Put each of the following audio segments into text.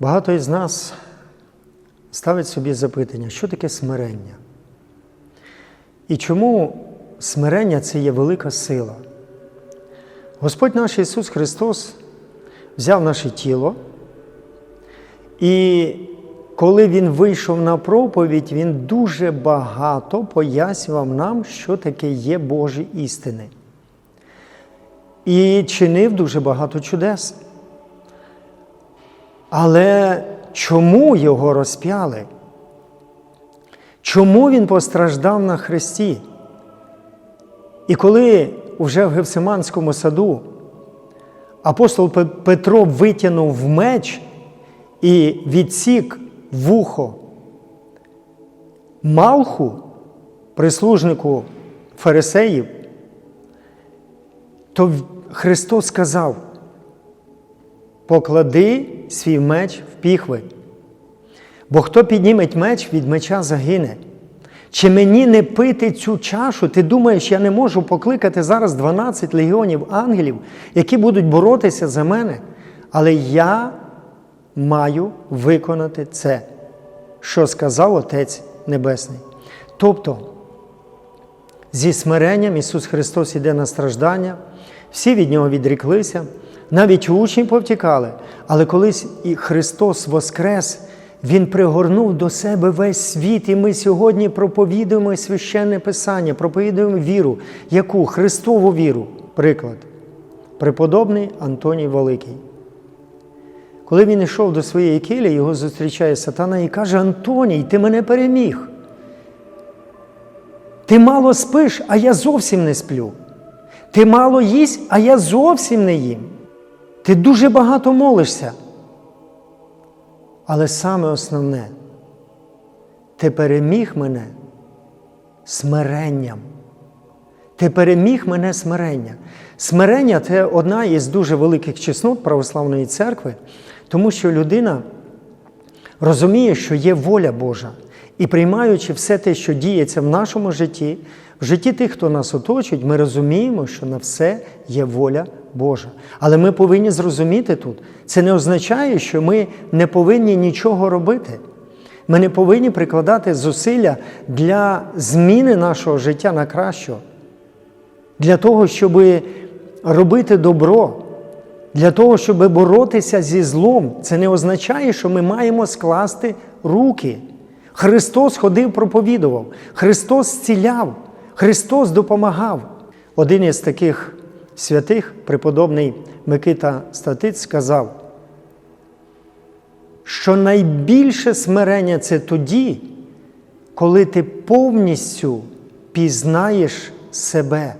Багато із нас ставить собі запитання, що таке смирення? І чому смирення це є велика сила? Господь наш Ісус Христос взяв наше тіло, і коли Він вийшов на проповідь, Він дуже багато пояснював нам, що таке є Божі істини. І чинив дуже багато чудес. Але чому його розп'яли? Чому він постраждав на хресті? І коли вже в Гевсиманському саду апостол Петро витягнув меч і відсік вухо Малху, прислужнику фарисеїв, то Христос сказав: поклади свій меч в піхви, бо хто підніметь меч, від меча загине. Чи мені не пити цю чашу? Ти думаєш, я не можу покликати зараз 12 легіонів ангелів, які будуть боротися за мене, але я маю виконати це, що сказав Отець Небесний. Тобто, зі смиренням Ісус Христос іде на страждання, всі від Нього відріклися, навіть учні повтікали, але колись і Христос Воскрес. Він пригорнув до себе весь світ, і ми сьогодні проповідуємо священне Писання, проповідуємо віру, яку Христову віру, приклад, преподобний Антоній Великий. Коли він йшов до своєї килі, його зустрічає сатана і каже: Антоній, ти мене переміг. Ти мало спиш, а я зовсім не сплю. Ти мало їсть, а я зовсім не їм. Ти дуже багато молишся. Але саме основне, ти переміг мене смиренням. Ти переміг мене смирення. Смирення це одна із дуже великих чеснот православної церкви, тому що людина розуміє, що є воля Божа. І приймаючи все те, що діється в нашому житті, в житті тих, хто нас оточують, ми розуміємо, що на все є воля Божа. Але ми повинні зрозуміти тут, це не означає, що ми не повинні нічого робити. Ми не повинні прикладати зусилля для зміни нашого життя на краще, для того, щоб робити добро, для того, щоб боротися зі злом. Це не означає, що ми маємо скласти руки. Христос ходив, проповідував, Христос зціляв, Христос допомагав. Один із таких святих, преподобний Микита Статиць, сказав, що найбільше смирення це тоді, коли ти повністю пізнаєш себе.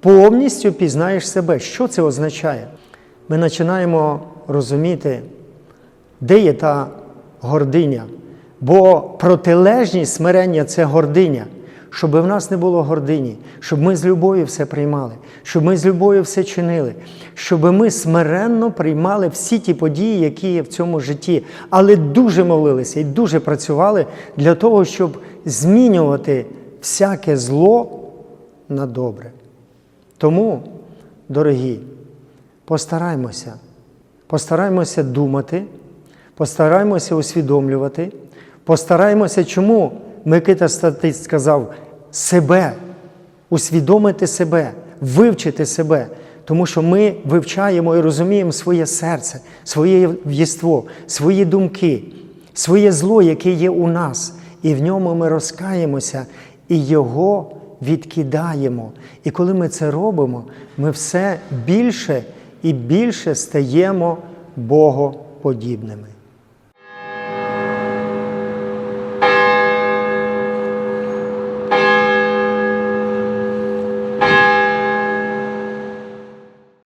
Повністю пізнаєш себе. Що це означає? Ми починаємо розуміти, де є та гординя. Бо протилежність смирення це гординя, щоб в нас не було гордині, щоб ми з любов'ю все приймали, щоб ми з любов'ю все чинили, щоб ми смиренно приймали всі ті події, які є в цьому житті, але дуже молилися і дуже працювали для того, щоб змінювати всяке зло на добре. Тому, дорогі, постараймося, постараймося думати, постараймося усвідомлювати. Постараємося, чому Микита Статист сказав себе, усвідомити себе, вивчити себе, тому що ми вивчаємо і розуміємо своє серце, своє єство, свої думки, своє зло, яке є у нас, і в ньому ми розкаємося і його відкидаємо. І коли ми це робимо, ми все більше і більше стаємо богоподібними.